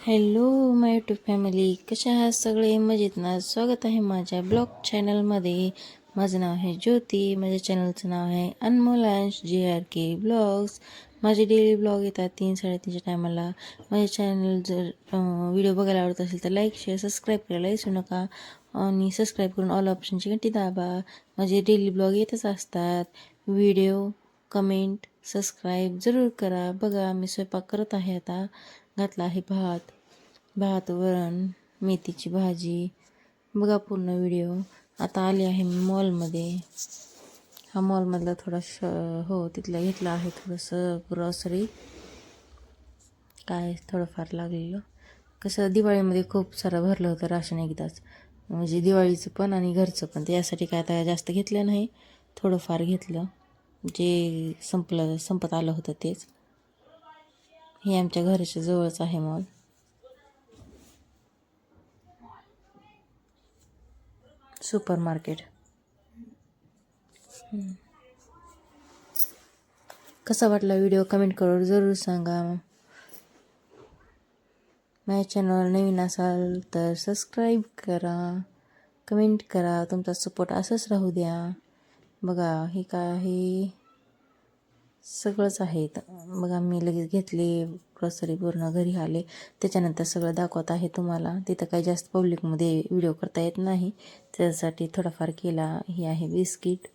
Hello माय YouTube family कशा आहात सगळे? मजेत ना? स्वागत आहे माझ्या ब्लॉग चॅनलमध्ये माझं नाव आहे ज्योती. माझ्या चॅनलचं नाव आहे Anmol Ansh J R K blogs माझे डेली ब्लॉग येतात तीन साडेतीनच्या टायमाला माझ्या चॅनल जर व्हिडिओ बघायला आवडत असेल तर लाईक शेअर सबस्क्राईब करायला विसरू नका. आणि सबस्क्राईब करून ऑल ऑप्शनची घंटी दाबा. माझे डेली ब्लॉग येतच असतात. व्हिडिओ कमेंट सबस्क्राईब जरूर करा. बघा मी स्वयंपाक करत आहे आता. घातला आहे भात. भात वरण मेथीची भाजी. बघा पूर्ण व्हिडिओ आता आले आहे मी मॉलमध्ये हा मॉलमधला थोडा श हो तिथला घेतला आहे थोडंसं ग्रॉसरी काय थोडंफार लागलेलं. कसं दिवाळीमध्ये खूप सारं भरलं होतं राशन एकदाच. म्हणजे दिवाळीचं पण आणि घरचं पण. त्यासाठी काय आता जास्त घेतलं नाही. थोडंफार घेतलं. जे संपलं संपत आलं होतं तेच. हे आमच्या घराच्या जवळच आहे मॉल. Super market. कसा वाटला व्हिडिओ कमेंट करून जरूर सांगा. माझ्या चॅनल नवीन असाल तर सबस्क्राईब करा कमेंट करा तुमचा सपोर्ट असंच राहू द्या. बघा हे काय आहे? सगळंच आहे इथं. बघा मी लगेच घेतले ग्रॉसरी पूर्ण घरी आले. त्याच्यानंतर सगळं दाखवत आहे तुम्हाला. तिथं काही जास्त पब्लिकमध्ये व्हिडिओ करता येत नाही. त्यासाठी थोडाफार केला. हे आहे बिस्किट.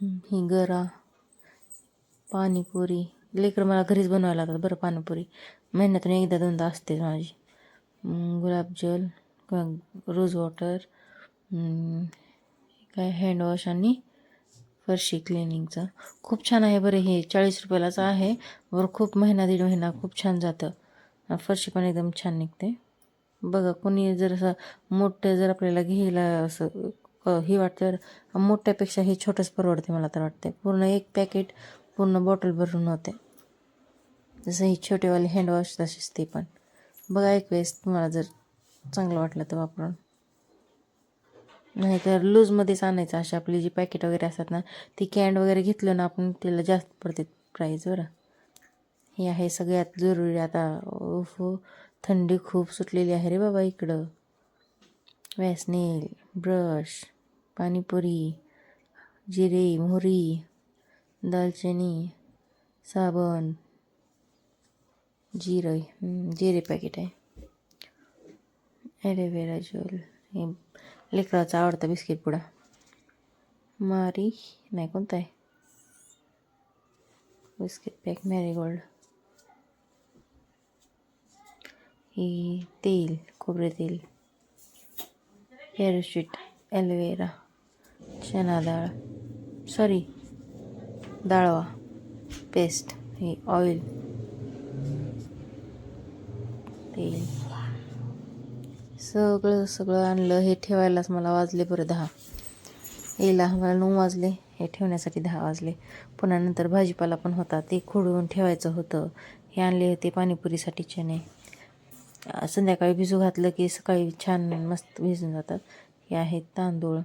ही गरा. पाणीपुरी. लेकर मला घरीच बनवायला लागतात बरं पाणीपुरी. महिन्यातून एकदा दोनदा असते माझी. गुलाबजल रोज वॉटर काय हँडवॉश आणि फरशी क्लिनिंगचं खूप छान आहे बरं हे. चाळीस रुपयालाच आहे. बरं खूप महिना दीड महिना खूप छान जातं. फरशी पण एकदम छान निघते. बघा कोणी जर असं मोठं जर आपल्याला घ्यायला असं हे वाटतं मोठ्यापेक्षा हे छोटंच परवडते मला तर वाटते पूर्ण एक पॅकेट पूर्ण बॉटल भरून होते. जसं ही छोटेवाले हँडवॉश तसेच ते पण. बघा एक वेळेस तुम्हाला जर चांगलं वाटलं तर वापरून. नाही तर लूजमध्येच आणायचं अशी आपली जी पॅकेट वगैरे असतात ना ती कॅन्ड वगैरे घेतलं ना आपण त्याला जास्त पडते प्राईज बरं. हे आहे सगळ्यात जरुरी आता. हो थंडी खूप सुटलेली आहे रे बाबा इकडं. वॅसनेल ब्रश पाणीपुरी जिरे मोहरी दालचिनी साबण जिरं जिरे पॅकेट आहे. ॲलोवेरा जेल हे लेकराचा आवडता बिस्किट पुडा. मारी नाही कोणता आहे बिस्किट पॅक मॅरीगोल्ड ही तेल खोबरे तेल. पॅरोशीट ॲलोवेरा चना डाळ. सॉरी डाळवा पेस्ट हे ऑइल. तेल. सगळं सगळं आणलं. हे ठेवायलाच मला वाजले बरं दहा. यायला मला नऊ वाजले. हे ठेवण्यासाठी दहा वाजले. पुन्हा नंतर भाजीपाला पण होता. ते खोडून ठेवायचं होतं. हे आणले होते पाणीपुरीसाठी चणे. संध्याकाळी भिजू घातलं की सकाळी छान मस्त भिजून जातात. हे आहेत तांदूळ.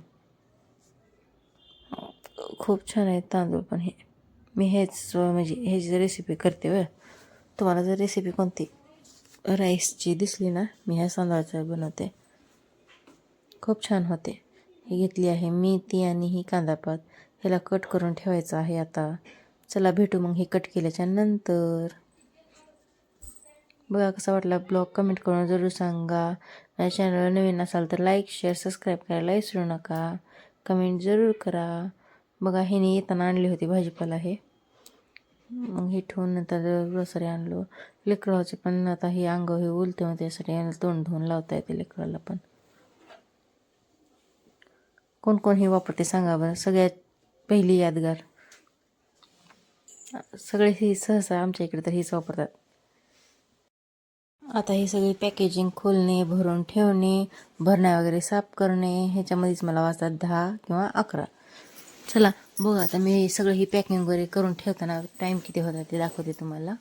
खूप छान आहेत तांदूळ पण हे. मी हेच म्हणजे ह्याची रेसिपी करते व तुम्हाला जर रेसिपी कोणती राईसची दिसली ना मी ह्या तांदळाचं बनवते. खूप छान होते. ही घेतली आहे मेथी आणि ही कांदापात ह्याला कट करून ठेवायचं आहे आता. चला भेटू मग हे कट केल्याच्यानंतर. बघा कसा वाटला ब्लॉग कमेंट करून जरूर सांगा. माझ्या चॅनलवर नवीन असाल तर लाईक शेअर सबस्क्राईब करायला विसरू नका. कमेंट जरूर करा. बघा ह्याने येताना आणली होती भाजीपाला हे. मग हे ठेवून नंतर ग्रोसरी आणलो. लेकराचे पण आता हे अंग हे उलते मग त्यासाठी याला तोंड धुवून लावता येते लेकराला पण. कोण कोण हे वापरते सांगा बरं? सगळ्यात पहिली यादगार. सगळे ही सहसा आमच्या इकडे तर हेच वापरतात. आता हे सगळे पॅकेजिंग खोलणे भरून ठेवणे भरण्या वगैरे साफ करणे ह्याच्यामध्येच मला वाचतात दहा किंवा अकरा. चला बघा आता मी सगळं ही पॅकिंग वगैरे करून ठेवताना टाईम किती होता ते दाखवते तुम्हाला.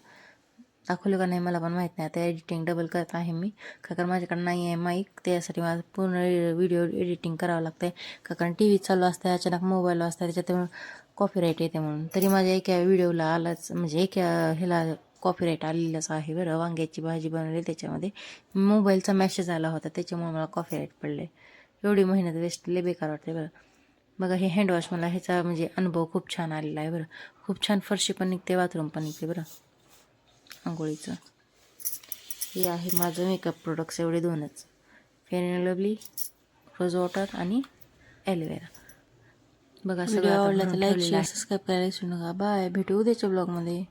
दाखवलं का नाही मला पण माहीत नाही. आता एडिटिंग डबल करत आहे मी. का कारण माझ्याकडे नाही आहे माईक त्यासाठी मला पूर्ण व्हिडिओ एडिटिंग करावं लागतं आहे का कारण टी व्ही चालू असतं अचानक मोबाईल असतं त्याच्यात कॉपीराईट येते म्हणून. तरी माझ्या एका व्हिडिओला आलाच म्हणजे एका ह्याला कॉपीराईट आलेलंच आहे बरं. वांग्याची भाजी बनवली त्याच्यामध्ये. मोबाईलचा मॅसेज आला होता त्याच्यामुळे मला कॉपीराईट पडले एवढी मेहनत वेस्ट लय बेकार वाटते बरं. बघा हे हँडवॉश मला ह्याचा म्हणजे अनुभव खूप छान आलेला आहे बरं. खूप छान फरशी पण निघते बाथरूम पण निघते बरं. आंघोळीचं. हे आहे माझं मेकअप प्रोडक्ट्स एवढे दोनच. Fair and Lovely rose water आणि ॲलोवेरा बघा सगळं आवडलं तर लाईक शेअर सबस्क्राईब करायला विसरू नका. बाय भेटू उद्याच्या ब्लॉगमध्ये